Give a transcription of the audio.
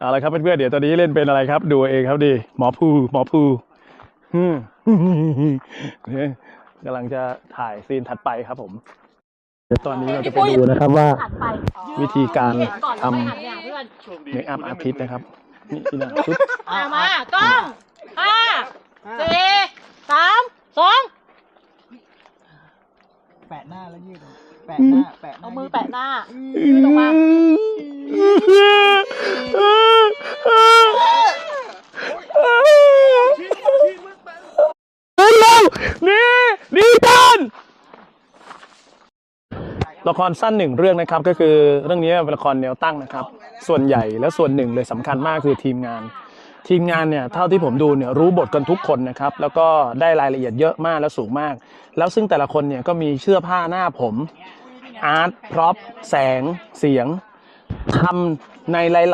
เอาละครับเพื่อนๆเดี๋ยวตอนนี้เล่นเป็นอะไรครับ ดูเองครับดิหมอภูหมอภูอืมเนี่ยกำลังจะถ่ายซีนถัดไปครับผมเดี๋ยวตอนนี้เราจะไปดูนะครับว่าถัดไปวิธีการก่อนทำเราไปหันเนี่ยเพื่อนเมคอัพอาร์ติสต์นะครับนี่ที่นั่นชุดอ่ามากล้องห้าสี่สามสองแปะหน้าแล้วยืดออกแปะหน้าแปะหน้าเอามือแปะหน้ายืดออกมา แล้ว นี่นี่กันละครสั้นหนึ่งเรื่องนะครับก็คือเรื่องนี้เป็นละครแนวตั้งนะครับ ส่วนใหญ่และส่วนหนึ่งเลยสำคัญมากคือทีมงาน ทีมงานเนี่ยเท่าที่ผมดูเนี่ยรู้บทกันทุกคนนะครับแล้วก็ได้รายละเอียดเยอะมากและสูงมาก แล้วซึ่งแต่ละคนเนี่ยก็มีเสื้อผ้าหน้าผมอาร์ตพร็อพแสงเสียงทำในหลาย